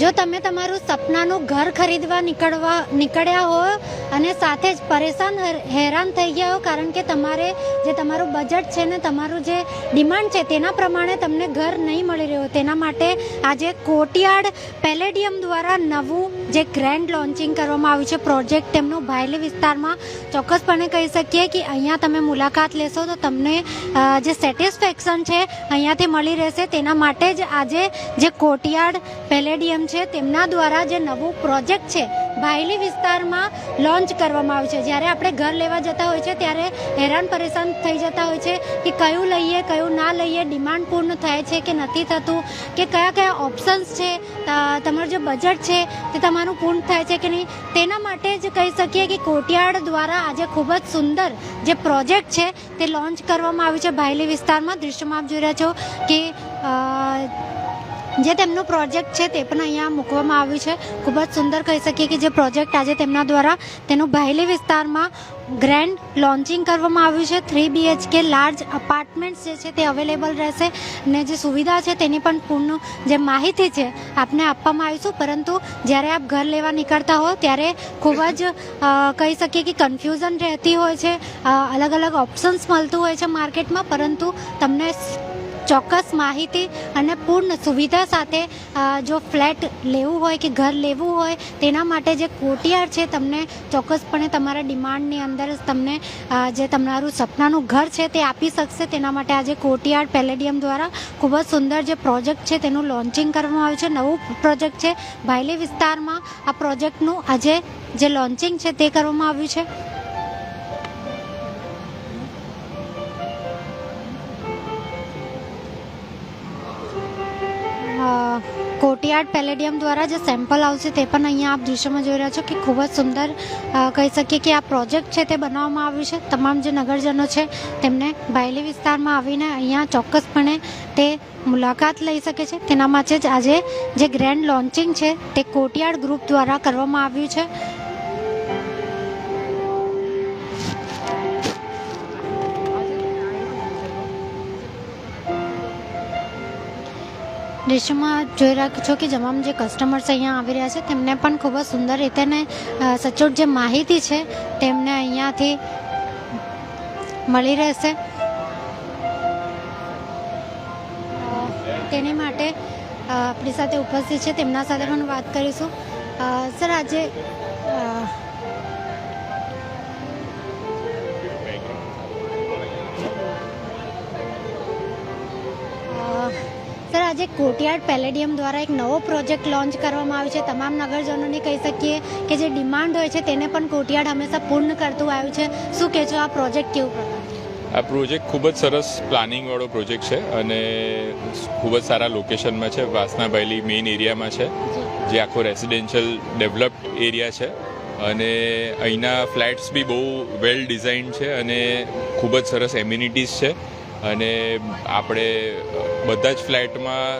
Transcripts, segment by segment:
જો તમે તમારું સપનાનું ઘર ખરીદવા નીકળવા નીકળ્યા હો અને સાથે જ પરેશાન હેરાન થઈ ગયા હો, કારણ કે તમારે જે તમારું બજેટ છે ને, તમારું જે ડિમાન્ડ છે, તેના પ્રમાણે તમને ઘર નહીં મળી રહ્યું. તેના માટે આજે કોટિયાડ પેલેડિયમ દ્વારા નવું જે ગ્રેન્ડ લોન્ચિંગ કરવામાં આવ્યું છે પ્રોજેક્ટ તેમનું ભાયલી વિસ્તારમાં ચોક્કસપણે કહી શકીએ કે અહીંયા તમે મુલાકાત લેશો તો તમને જે સેટિસ્ફેક્શન છે, અહીંયાથી મળી રહેશે. તેના માટે જ આજે જે કોટિયાડ પેલેડિયમ છે, તેમના દ્વારા જે નવું પ્રોજેક્ટ છે, ભાયલી વિસ્તારમાં લોન્ચ કરવામાં આવ્યું છે. જ્યારે આપણે ઘર લેવા જતા હોય છે, ત્યારે હેરાન પરેશાન થઈ જતા હોય છે કે કયું લઈએ, કયું ના લઈએ, ડિમાન્ડ પૂર્ણ થાય છે કે નથી થતું, કે કયા કયા ઓપ્શન્સ છે તમારું જે બજેટ છે, તે તમારું પૂર્ણ થાય છે કે નહીં? તેના માટે જ કહી શકીએ કે કોટિયાડ દ્વારા આજે ખૂબ જ સુંદર જે પ્રોજેક્ટ છે, તે લોન્ચ કરવામાં આવ્યું છે. ભાયલી વિસ્તારમાં દૃશ્યમાં આપ જોઈ રહ્યા છો કે જે તેમનું પ્રોજેક્ટ છે તે પણ અહીંયા મૂકવામાં આવ્યું છે. ખૂબ જ સુંદર કહી શકીએ કે જે પ્રોજેક્ટ આજે તેમના દ્વારા તેનું ભાયલી વિસ્તારમાં ગ્રેન્ડ લોન્ચિંગ કરવામાં આવ્યું છે. થ્રી બીએચકે લાર્જ અપાર્ટમેન્ટ્સ જે છે તે અવેલેબલ રહેશે ને જે સુવિધા છે તેની પણ પૂર્ણ જે માહિતી છે આપને આપવામાં આવીશું. પરંતુ જ્યારે આપ ઘર લેવા નીકળતા હો ત્યારે ખૂબ જ કહી શકીએ કે કન્ફ્યુઝન રહેતી હોય છે. અલગ અલગ ઓપ્શન્સ મળતું હોય છે માર્કેટમાં પરંતુ તમને ચોક્કસ માહિતી અને પૂર્ણ સુવિધા સાથે જો ફ્લેટ લેવું હોય કે ઘર લેવું હોય, તેના માટે જે કોટિયાર છે, તમને ચોક્કસપણે તમારા ડિમાન્ડની અંદર જ તમને જે તમારું સપનાનું ઘર છે, તે આપી શકશે. તેના માટે આજે કોટિયાર પેલેડિયમ દ્વારા ખૂબ જ સુંદર જે પ્રોજેક્ટ છે, તેનું લોન્ચિંગ કરવામાં આવ્યું છે. નવું પ્રોજેક્ટ છે ભાયલી વિસ્તારમાં આ પ્રોજેક્ટનું આજે જે લોન્ચિંગ છે, તે કરવામાં આવ્યું છે. કોટિયાડ પેલેડિયમ દ્વારા જે સેમ્પલ આવશે તે પણ અહીંયા આપ દૃશ્યમાં જોઈ રહ્યા છો કે ખૂબ જ સુંદર કહી શકીએ કે આ પ્રોજેક્ટ છે તે બનાવવામાં આવ્યું છે. તમામ જે નગરજનો છે તેમને બાયલી વિસ્તારમાં આવીને અહીંયા ચોક્કસપણે તે મુલાકાત લઈ શકે છે. તેના માટે જ આજે જે ગ્રેન્ડ લોન્ચિંગ છે તે કોટિયાર્ડ ગ્રુપ દ્વારા કરવામાં આવ્યું છે. દૃશ્યમાં જોઈ રહ્યા છો કે તમામ જે કસ્ટમર્સ અહીંયા આવી રહ્યા છે, તેમને પણ ખૂબ જ સુંદર રીતે ને સચોટ જે માહિતી છે, તેમને અહીંયાથી મળી રહેશે. તેની માટે આપણી સાથે ઉપસ્થિત છે, તેમના સાથે પણ વાત કરીશું. સર, આજે આજે કોટિયાર્ડ પેલેડિયમ દ્વારા એક નવો પ્રોજેક્ટ લોન્ચ કરવામાં આવ્યો છે. તમામ નગરજનોને કહી શકીએ કે જે ડિમાન્ડ હોય છે તેને પણ કોટિયાર્ડ હંમેશા પૂર્ણ કરતું આવ્યું છે. શું કહેશો આ પ્રોજેક્ટ કેવું આ પ્રોજેક્ટ ખૂબ જ સરસ પ્લાનિંગવાળો પ્રોજેક્ટ છે અને ખૂબ જ સારા લોકેશનમાં છે. વાસનાભાઈલી મેઇન એરિયામાં છે, જે આખો રેસિડેન્શિયલ ડેવલપ્ડ એરિયા છે. અને અહીંના ફ્લેટ્સ બી બહુ વેલ ડિઝાઇન છે અને ખૂબ જ સરસ એમ્યુનિટીઝ છે. અને આપણે બધા જ ફ્લેટમાં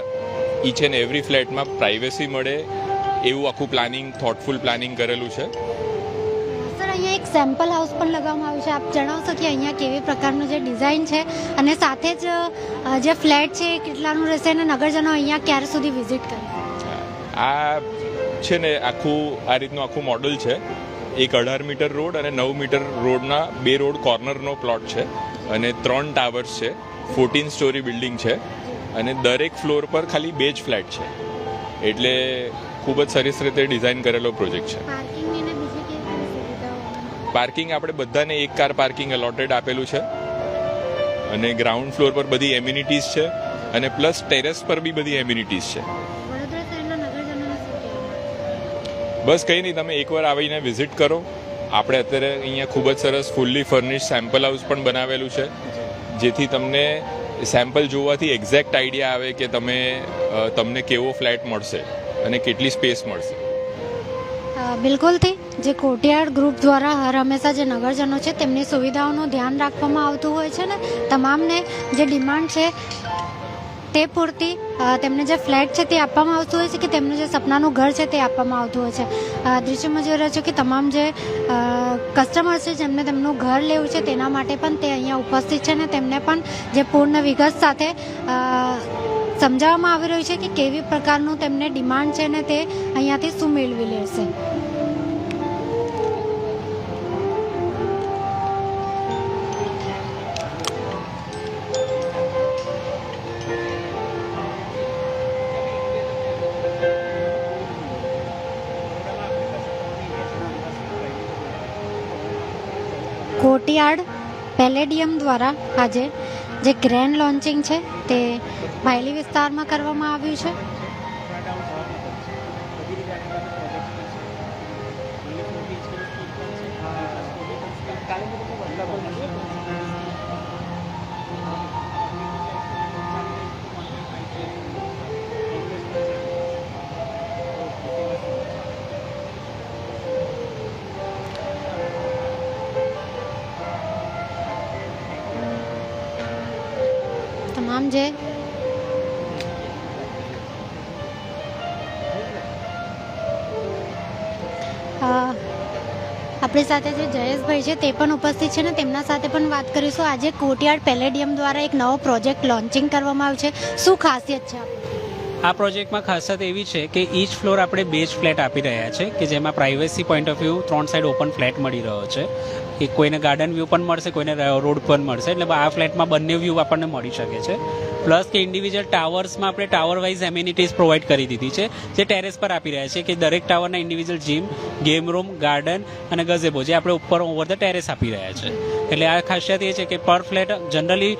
ઈચ એન્ડ એવરી ફ્લેટમાં પ્રાઇવેસી મળે એવું આખું પ્લાનિંગ થોટફુલ પ્લાનિંગ કરેલું છે. સર અહીંયા એક સેમ્પલ હાઉસ પણ લગાવવામાં આવ્યું છે. આપ જણાવશો કે અહીંયા કેવી પ્રકારનું જે ડિઝાઇન છે અને સાથે જ જે ફ્લેટ છે એ કેટલાનું રહેશે અને નગરજનો અહીંયા ક્યારે સુધી વિઝિટ કરે? આ છે ને આખું આ રીતનું આખું મોડલ છે. એક અઢાર મીટર રોડ અને નવ મીટર રોડના બે રોડ કોર્નરનો પ્લોટ છે અને ત્રણ ટાવર્સ છે. ફોર્ટીન સ્ટોરી બિલ્ડિંગ છે. અને દરેક ફ્લોર પર ખાલી બે જ ફ્લેટ છે. એટલે ખૂબ જ સરસ રીતે ડિઝાઇન કરેલો પ્રોજેક્ટ છે. પાર્કિંગ આપણે બધાને એક કાર પાર્કિંગ અલોટેડ આપેલું છે. અને ગ્રાઉન્ડ ફ્લોર પર બધી એમ્યુનિટીઝ છે. અને પ્લસ ટેરેસ પર બી બધી એમ્યુનિટીઝ છે. બસ કંઈ નહીં તમે એકવાર આવીને વિઝિટ કરો. આપણે અત્યારે અહીંયા ખૂબ જ સરસ ફૂલ્લી ફર્નિશ સેમ્પલ હાઉસ પણ બનાવેલું છે. જેથી તમને સેમ્પલ જોવાથી એક્ઝેક્ટ આઈડિયા આવે કે તમે તમને કેવો ફ્લેટ મળશે અને કેટલી સ્પેસ મળશે. બિલકુલથી. જે કોટિયાર ગ્રુપ દ્વારા હર હંમેશા જે નગરજનો છે, તેમની સુવિધાઓનું ધ્યાન રાખવામાં આવતું હોય છે ને, તમામને જે ડિમાન્ડ છે, તે પૂરતી તેમને જે ફ્લેટ છે તે આપવામાં આવતું હોય છે કે તેમનું જે સપનાનું ઘર છે તે આપવામાં આવતું હોય છે. દ્રશ્યમાં જોઈ રહ્યો છું કે તમામ જે કસ્ટમર છે, જેમને તેમનું ઘર લેવું છે, તેના માટે પણ તે અહીંયા ઉપસ્થિત છે ને તેમને પણ જે પૂર્ણ વિગત સાથે સમજાવવામાં આવી રહ્યું છે કે કેવી પ્રકારનું તેમને ડિમાન્ડ છે ને તે અહીંયાથી શું મેળવી લેશે. કોટિયાર્ડ પેલેડિયમ દ્વારા આજે જે ગ્રેન્ડ લોન્ચિંગ છે તે ભાયલી વિસ્તારમાં કરવામાં આવ્યું છે. તમામ જે આપણી સાથે જે જયેશભાઈ છે તે પણ ઉપસ્થિત છે ને તેમના સાથે પણ વાત કરીશું. આજે કોટિયાર્ડ પેલેડિયમ દ્વારા એક નવો પ્રોજેક્ટ લોન્ચિંગ કરવામાં આવ્યો છે. શું ખાસિયત છે આ પ્રોજેક્ટમાં ખાસિયત એવી છે કે ઈચ ફ્લોર આપણે બે જ ફ્લેટ આપી રહ્યા છે કે જેમાં પ્રાઇવેસી પોઈન્ટ ઓફ વ્યૂ ત્રણ સાઈડ ઓપન ફ્લેટ મળી રહ્યો છે. કે કોઈને ગાર્ડન વ્યૂ પણ મળશે, કોઈને રોડ પણ મળશે. એટલે આ ફ્લેટમાં બંને વ્યૂ આપણને મળી શકે છે. પ્લસ કે ઇન્ડિવિજ્યુઅલ ટાવર્સમાં આપણે ટાવર વાઇઝ એમ્યુનિટીઝ પ્રોવાઈડ કરી દીધી છે. જે ટેરેસ પર આપી રહ્યા છે કે દરેક ટાવરના individual gym game room garden અને ગઝેબો જે આપણે ઉપર ઓવર ધ ટેરેસ આપી રહ્યા છે. એટલે આ ખાસિયત એ છે કે પર ફ્લેટ જનરલી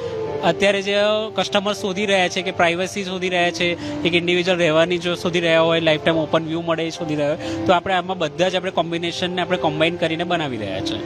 અત્યારે જે કસ્ટમર શોધી રહ્યા છે કે પ્રાઇવસી શોધી રહ્યા છે, એક ઇન્ડિવિજ્યુઅલ રહેવાની જો શોધી રહ્યા હોય લાઈફ ટાઈમ ઓપન વ્યૂ મળે શોધી રહ્યા હોય, તો આપણે આમાં બધા જ આપણે કોમ્બિનેશનને આપણે કોમ્બાઈન કરીને બનાવી રહ્યા છે.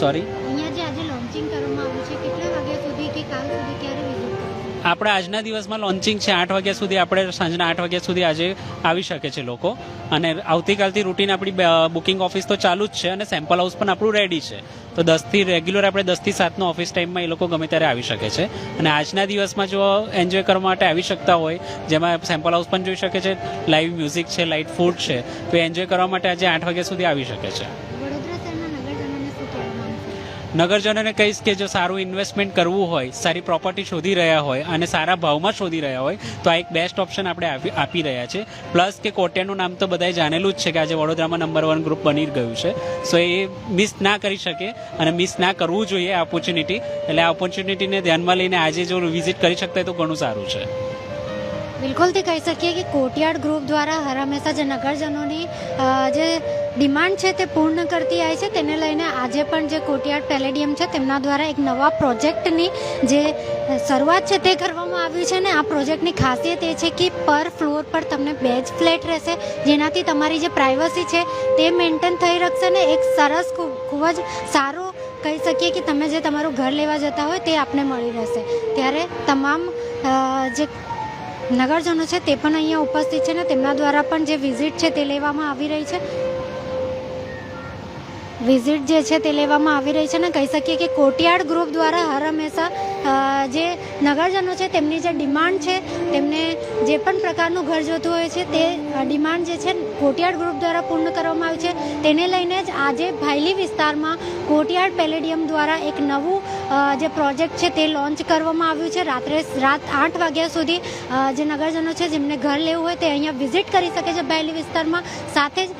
સોરી અહીંયા જે આજે લોન્ચિંગ કરવામાં આવ્યું છે કેટલા વાગ્યા સુધી કે કાલ સુધી ક્યારે વિઝિટ આપણે આજના દિવસમાં લોન્ચિંગ છે આઠ વાગ્યા સુધી. આપણે સાંજના આઠ વાગ્યા સુધી આજે આવી શકે છે લોકો. અને આવતીકાલથી રૂટીન આપણી બુકિંગ ઓફિસ તો ચાલુ જ છે અને સેમ્પલ હાઉસ પણ આપણું રેડી છે. તો દસથી રેગ્યુલર આપણે દસથી સાતનો ઓફિસ ટાઈમમાં એ લોકો ગમે ત્યારે આવી શકે છે. અને આજના દિવસમાં જો એન્જોય કરવા માટે આવી શકતા હોય જેમાં સેમ્પલ હાઉસ પણ જોઈ શકે છે લાઈવ મ્યુઝિક છે લાઇટ ફૂડ છે તો એન્જોય કરવા માટે આજે આઠ વાગ્યા સુધી આવી શકે છે. નગરજનોને કહીશ કે જો સારું ઇન્વેસ્ટમેન્ટ કરવું હોય, સારી પ્રોપર્ટી શોધી રહ્યા હોય અને સારા ભાવમાં શોધી રહ્યા હોય, તો આ એક બેસ્ટ ઓપ્શન આપણે આપી રહ્યા છે. પ્લસ કે કોટ્યાનું નામ તો બધાએ જાણેલું જ છે કે આજે વડોદરામાં નંબર વન ગ્રુપ બની ગયું છે. સો એ મિસ ના કરી શકે અને મિસ ના કરવું જોઈએ આ ઓપોર્ચ્યુનિટી એટલે આ ઓપોર્ચ્યુનિટીને ધ્યાનમાં લઈને આજે જો વિઝિટ કરી શકતા હોય તો ઘણું સારું છે. બિલકુલથી કહી શકીએ કે કોટિયાર્ડ ગ્રુપ દ્વારા હંમેશા જે નગરજનોની જે ડિમાન્ડ છે તે પૂર્ણ કરતી આવી છે, તેને લઈને આજે પણ જે કોટિયાર્ડ પેલેડિયમ છે તેમના દ્વારા એક નવા પ્રોજેક્ટની જે શરૂઆત છે તે કરવામાં આવ્યું છે ને આ પ્રોજેક્ટની ખાસિયત એ છે કે પર ફ્લોર પર તમને બે જ ફ્લેટ રહેશે, જેનાથી તમારી જે પ્રાઇવસી છે તે મેન્ટેન થઈ રાખશે ને એક સરસ ખૂબ જ સારું કહી શકીએ કે તમે જે તમારું ઘર લેવા જતા હોય તે આપને મળી રહેશે. ત્યારે તમામ જે નગરજનો છે તે પણ અહીંયા ઉપસ્થિત છે ને તેમના દ્વારા પણ જે વિઝિટ છે તે લેવામાં આવી રહી છે. વિઝિટ જે છે તે લેવામાં આવી રહી છે ને કહી શકીએ કે કોટિયાર્ડ ગ્રુપ દ્વારા હર હંમેશા જે નગરજનો છે તેમની જે ડિમાન્ડ છે, તેમને જે પણ પ્રકારનું ઘર જોતું હોય છે તે ડિમાન્ડ જે છે કોટિયાર્ડ ગ્રુપ દ્વારા પૂર્ણ કરવામાં આવ્યું છે. તેને લઈને જ આજે ભાયલી વિસ્તારમાં કોટિયાર્ડ પેલેડિયમ દ્વારા એક નવું જે પ્રોજેક્ટ છે તે લોન્ચ કરવામાં આવ્યું છે રાત્રે રાત આઠ વાગ્યા સુધી. જે નગરજનો છે જેમને ઘર લેવું હોય તે અહીંયા વિઝિટ કરી શકે છે ભાયલી વિસ્તારમાં. સાથે જ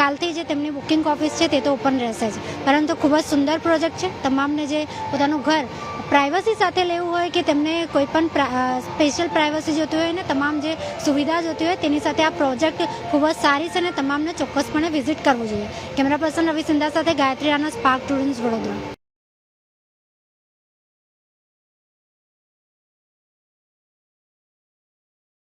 કાલથી જે તેમની બુકિંગ ઓફિસ છે તે તો ઓપન રહેશે જ. પરંતુ ખૂબ જ સુંદર પ્રોજેક્ટ છે. તમામને જે પોતાનું ઘર પ્રાઇવસી સાથે લેવું હોય કે તેમને કોઈ પણ સ્પેશિયલ પ્રાઇવસી જોતી હોય ને તમામ જે સુવિધા જોતી હોય તેની સાથે આ પ્રોજેક્ટ ખૂબ જ સારી છે અને તમામને ચોક્કસપણે વિઝિટ કરવું જોઈએ. કેમેરા પર્સન રવિ સિંધા સાથે ગાયત્રી રાણા સ્પાર્ક સ્ટુડન્ટ્સ વડોદરા.